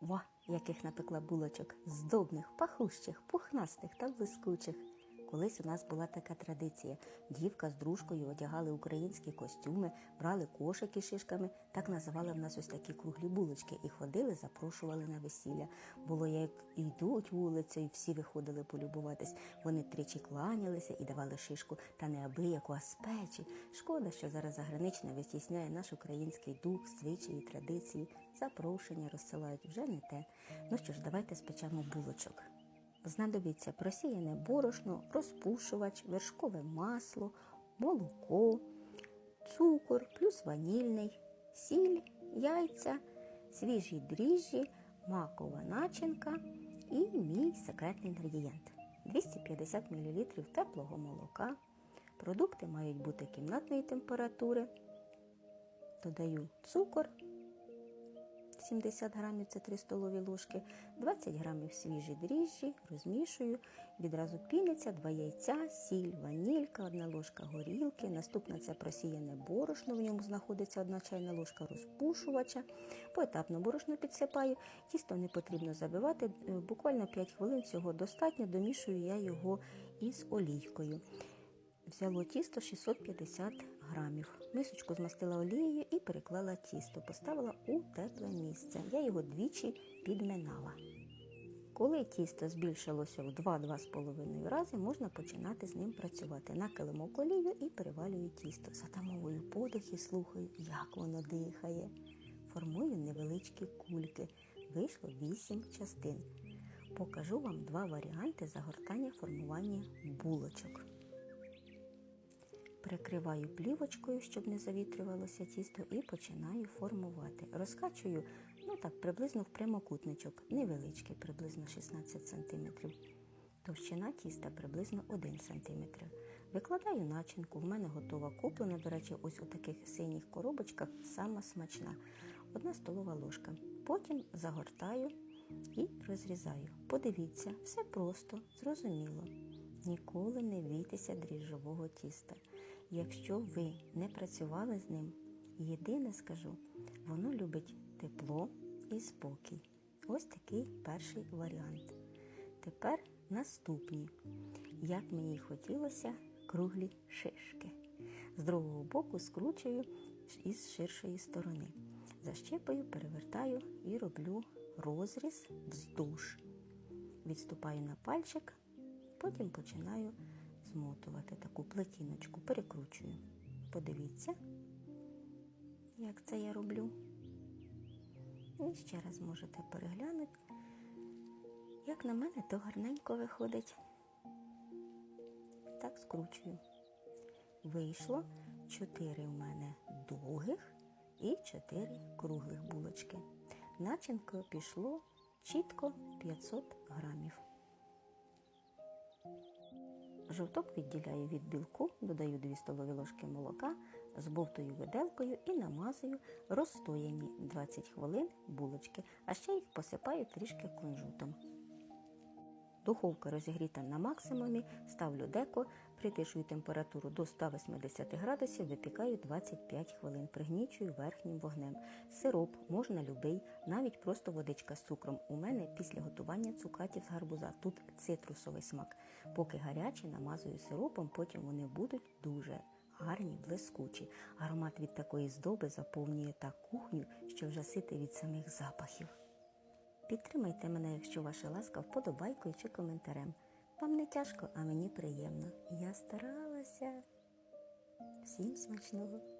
Ва, яких напекла булочок, здобних, пахущих, пухнастих та блискучих. Колись у нас була така традиція. Дівка з дружкою одягали українські костюми, брали кошики шишками, так називали в нас ось такі круглі булочки, і ходили, запрошували на весілля. Було як йдуть вулицею, всі виходили полюбуватись. Вони тричі кланялися і давали шишку, та не абияку, а з печі. Шкода, що зараз заграничне витісняє наш український дух, звичаї, традиції, запрошення розсилають вже не те. Ну що ж, давайте спечемо булочок. Знадобиться просіяне борошно, розпушувач, вершкове масло, молоко, цукор плюс ванільний, сіль, яйця, свіжі дріжджі, макова начинка і мій секретний інгредієнт 250 мл теплого молока. Продукти мають бути кімнатної температури. Додаю цукор 70 грамів це 3 столові ложки, 20 грамів свіжі дріжджі, розмішую, відразу піниться, 2 яйця, сіль, ванілька, 1 ложка горілки. Наступна це просіяне борошно, в ньому знаходиться 1 чайна ложка розпушувача. Поетапно борошно підсипаю. Тісто не потрібно забивати, е, буквально 5 хвилин цього достатньо, домішую я його із олійкою. Взяло тісто 650 грамів. Мисочку змастила олією і переклала тісто. Поставила у тепле місце. Я його двічі підминала. Коли тісто збільшилося в 2-2,5 рази, можна починати з ним працювати. На килимок і перевалюю тісто. Затамовую подих і слухаю, як воно дихає. Формую невеличкі кульки. Вийшло 8 частин. Покажу вам два варіанти загортання формування булочок. Прикриваю плівочкою, щоб не завітрювалося тісто, і починаю формувати. Розкачую ну так, приблизно в прямокутничок, невеличкий, приблизно 16 см. Товщина тіста приблизно 1 см. Викладаю начинку. В мене готова куплена. До речі, ось у таких синіх коробочках сама смачна. Одна столова ложка. Потім загортаю і розрізаю. Подивіться, все просто, зрозуміло. Ніколи не бійтеся дріжджового тіста. Якщо ви не працювали з ним, єдине скажу, воно любить тепло і спокій. Ось такий перший варіант. Тепер наступні. Як мені хотілося, круглі шишки. З другого боку скручую із ширшої сторони. Защепою, перевертаю і роблю розріз вздовж. Відступаю на пальчик, потім починаю змотувати таку плетіночку, перекручую. Подивіться, як це я роблю. І ще раз можете переглянути. Як на мене, то гарненько виходить. Так скручую. Вийшло 4 у мене довгих і 4 круглих булочки. Начинкою пішло чітко 500 грамів. Жовток відділяю від білку, додаю 2 столові ложки молока, збовтую виделкою і намазую розстояні 20 хвилин булочки, а ще їх посипаю трішки кунжутом. Духовка розігріта на максимумі, ставлю деко, притишую температуру до 180 градусів, випікаю 25 хвилин, пригнічую верхнім вогнем. Сироп можна любий, навіть просто водичка з цукром. У мене після готування цукатів з гарбуза. Тут цитрусовий смак. Поки гарячі, намазую сиропом, потім вони будуть дуже гарні, блискучі. Аромат від такої здоби заповнює та кухню, що вже сити від самих запахів. Підтримайте мене, якщо ваша ласка, вподобайкою чи коментарем. Вам не тяжко, а мені приємно. Я старалася. Всім смачного!